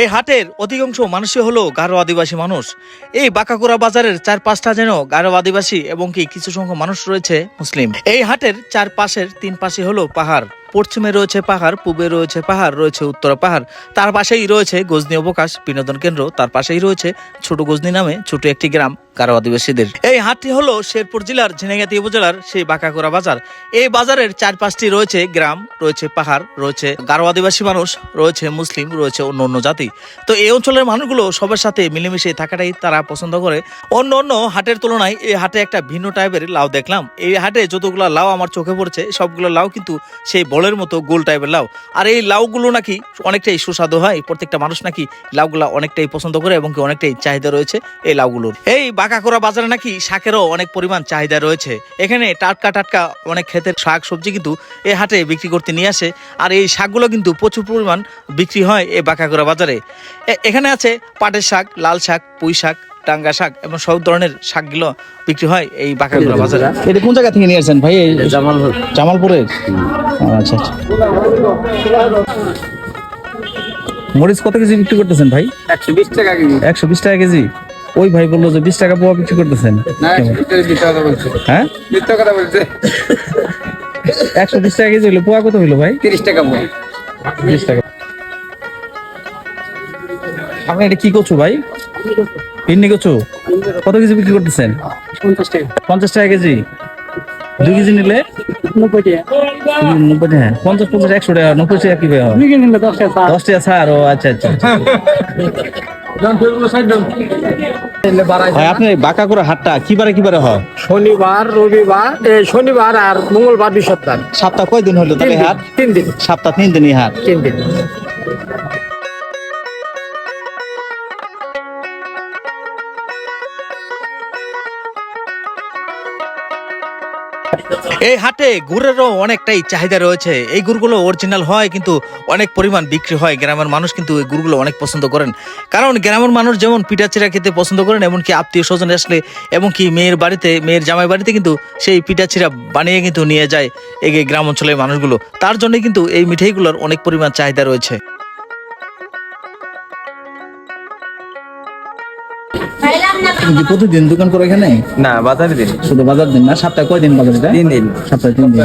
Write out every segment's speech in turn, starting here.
এই হাটের অধিকাংশ মানুষই হলো গারো আদিবাসী মানুষ। এই বাঁকাকুড়া বাজারের চার পাঁচটা যেন গারো আদিবাসী এবং কি কিছু সংখ্যক মানুষ রয়েছে মুসলিম। এই হাটের চার পাশের তিন পাশে হলো পাহাড়। পশ্চিমে রয়েছে পাহাড়, পূবে রয়েছে পাহাড়, রয়েছে উত্তরা পাহাড়। তার পাশেই রয়েছে গজনি অবকাশ, বিনোদন কেন্দ্র। তার পাশেই রয়েছে ছোট গজনি নামে ছোট একটি গ্রাম গারো আদিবাসীদের। এই হাটটি হলো শেরপুর জেলার ঝিনাইগাতি উপজেলার সেই বাঁকাকুড়া বাজার। এই বাজারের চার পাঁচটি রয়েছে গ্রাম, রয়েছে পাহাড়, রয়েছে গারো আদিবাসী মানুষ, রয়েছে মুসলিম, রয়েছে অন্য অন্য জাতি। তো এই অঞ্চলের মানুষগুলো সবার সাথে মিলেমিশে থাকাটাই তারা পছন্দ করে। অন্য অন্য হাটের তুলনায় এই হাটে একটা ভিন্ন টাইপের লাউ দেখলাম। এই হাটে যতগুলো লাউ আমার চোখে পড়ছে, সবগুলো লাউ কিন্তু সেই বলের মতো গোল টাইপের লাউ। আর এই লাউগুলো নাকি অনেকটাই সুস্বাদু হয়। প্রত্যেকটা মানুষ নাকি লাউগুলা অনেকটাই পছন্দ করে এবং অনেকটাই চাহিদা রয়েছে এই লাউগুলোর। এই বাঁকাকোড়া বাজারে নাকি শাকেরও অনেক পরিমাণ চাহিদা রয়েছে। এখানে টাটকা টাটকা অনেক ক্ষেতের শাক সবজি কিন্তু এই হাটে বিক্রি করতে নিয়ে আসে। আর এই শাকগুলো কিন্তু প্রচুর পরিমাণ বিক্রি হয় এই বাঁকাকোড়া বাজারে। এখানে আছে পাটের শাক, লাল শাক, পুঁই শাক টাঙ্গা শাক এবং সব ধরনের শাকগুলো বিক্রি হয় এই বাঁকাকোড়া বাজারে। এটা কোন জায়গা থেকে নিয়ে আসছেন ভাই? জামালপুর। জামালপুরের আচ্ছা আচ্ছা। মরিচ কত কেজি বিক্রি করতেছেন ভাই? একশো বিশ টাকা কেজি। একশো বিশ টাকা কেজি? ওই ভাই বলল যে বিশ টাকা পোয়া বিক্রি করতেছেন। না একশো বিশ টাকা বলছে। হ্যাঁ? কথা বলছে। একশো বিশ টাকা কেজি হলো পোয়া কত হইল ভাই? তিরিশ টাকা মন বিশ টাকা। আপনি এটা কি করছ ভাই? পিন্নি করছ কত কেজি বিক্রি করতেছেন? পঞ্চাশ টাকা। পঞ্চাশ টাকা কেজি। দুই কেজি নিলে? নব্বই টাকা। পঞ্চাশ পঞ্চাশ একশো টাকা। নব্বই টাকা কি হয়? দুই কেজি নিলে দশ টাকা ছাড়। ও আচ্ছা আচ্ছা আচ্ছা। আপনি বাঁকা করে হাটটা কিবারে কিবারে হয়? শনিবার রবিবার শনিবার আর মঙ্গলবার বৃহস্পতিবার। সপ্তাহ কয় দিন হলো তিন তাহলে দিন। হাট? তিন দিন। সপ্তাহ তিন দিনই হাট? তিন দিন। এই হাটে গুড়েরও অনেকটাই চাহিদা রয়েছে। এই গুড়গুলো অরিজিনাল হয় কিন্তু অনেক পরিমাণ বিক্রি হয়। গ্রামের মানুষ কিন্তু এই গুড়গুলো অনেক পছন্দ করেন। কারণ গ্রামের মানুষ যেমন পিঠা চিরা খেতে পছন্দ করেন, এমনকি আত্মীয় স্বজন আসলে এবং কি মেয়ের বাড়িতে, মেয়ের জামাই বাড়িতে কিন্তু সেই পিঠা চিরা বানিয়ে কিন্তু নিয়ে যায় এই গ্রাম অঞ্চলের মানুষগুলো। তার জন্য কিন্তু এই মিঠাইগুলোর অনেক পরিমাণ চাহিদা রয়েছে। প্রতিদিন দোকান করে এখানে? না বাজারে দিন। শুধু বাজার দিন না সপ্তাহে কয় দিন। বাজার তিন দিন। সপ্তাহে তিন দিন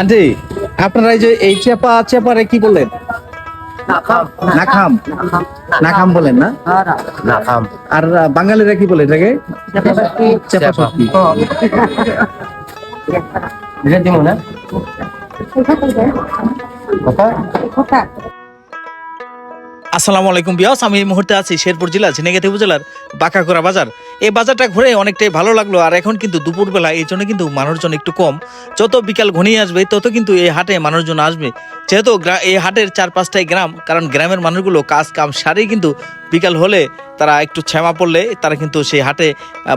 আন্টি আপনারা এই যে এই চেপা চেপারে কি বললেন? নাখাম। নাখাম। বলেন না? না খাম আর বাঙালিরা কি বলে এটাকে? চেপা শক্তি দিব না? আসসালামু আলাইকুম বিয়াস আমি এই মুহূর্তে আছি শেরপুর জেলা ঝিনাইগাতি উপজেলার বাঁকাকোড়া বাজার। এই বাজারটা ঘুরে অনেকটাই ভালো লাগল, আর এখন কিন্তু দুপুরবেলা, এই জন্য কিন্তু মানুষজন একটু কম। যত বিকাল ঘনিয়ে আসবে, তত কিন্তু এই হাটে মানুষজন আসবে। যেহেতু এই হাটের চার পাঁচটাই গ্রাম, কারণ গ্রামের মানুষগুলো কাজ কাম সারেই কিন্তু বিকাল হলে তারা একটু ছ্যামা পড়লে তারা কিন্তু সেই হাটে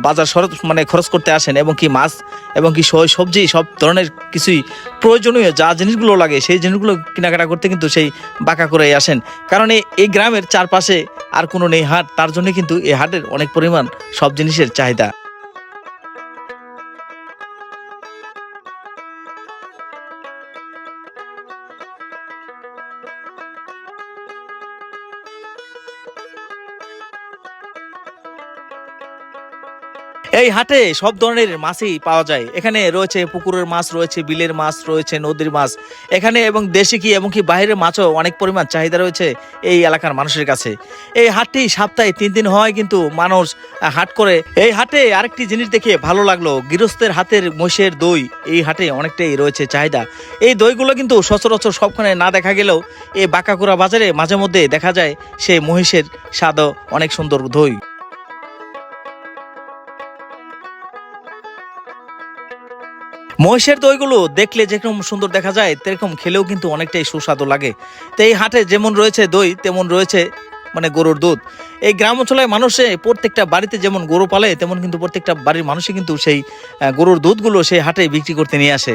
বাজার খরচ মানে খরচ করতে আসেন, এবং কি মাছ, এবং কি সবজি, সব ধরনের কিছুই প্রয়োজনীয় যা জিনিসগুলো লাগে, সেই জিনিসগুলো কেনাকাটা করতে কিন্তু সেই বাঁকা করে আসেন। কারণ এই গ্রামের চারপাশে আর কোনো নেই হাট তার জন্য কিন্তু এই হাটের অনেক পরিমাণ সব জিনিসের চাহিদা। এই হাটে সব ধরনের মাছই পাওয়া যায়। এখানে রয়েছে পুকুরের মাছ, রয়েছে বিলের মাছ, রয়েছে নদীর মাছ। এখানে এবং দেশি কি এবং কি বাইরের মাছও অনেক পরিমাণ চাহিদা রয়েছে এই এলাকার মানুষের কাছে। এই হাটটি সপ্তাহে তিন দিন হয় কিন্তু মানুষ হাট করে। এই হাটে আরেকটি জিনিস দেখে ভালো লাগল, গৃহস্থের হাতের মহিষের দই। এই হাটে অনেকটাই রয়েছে চাহিদা। এই দইগুলো কিন্তু সচরাচর সবখানে না দেখা গেলেও এই বাঁকাকুড়া বাজারে মাঝে মধ্যে দেখা যায়, সেই মহিষের স্বাদও অনেক সুন্দর দই। মহিষের দইগুলো দেখলে যেরকম সুন্দর দেখা যায়, তেরকম খেলেও কিন্তু অনেকটাই সুস্বাদু লাগে। তো এই হাটে যেমন রয়েছে দই, তেমন রয়েছে মানে গরুর দুধ। এই গ্রাম অঞ্চলের মানুষে প্রত্যেকটা বাড়িতে যেমন গরু পালে, তেমন কিন্তু প্রত্যেকটা বাড়ির মানুষই কিন্তু সেই গরুর দুধগুলো সেই হাটে বিক্রি করতে নিয়ে আসে।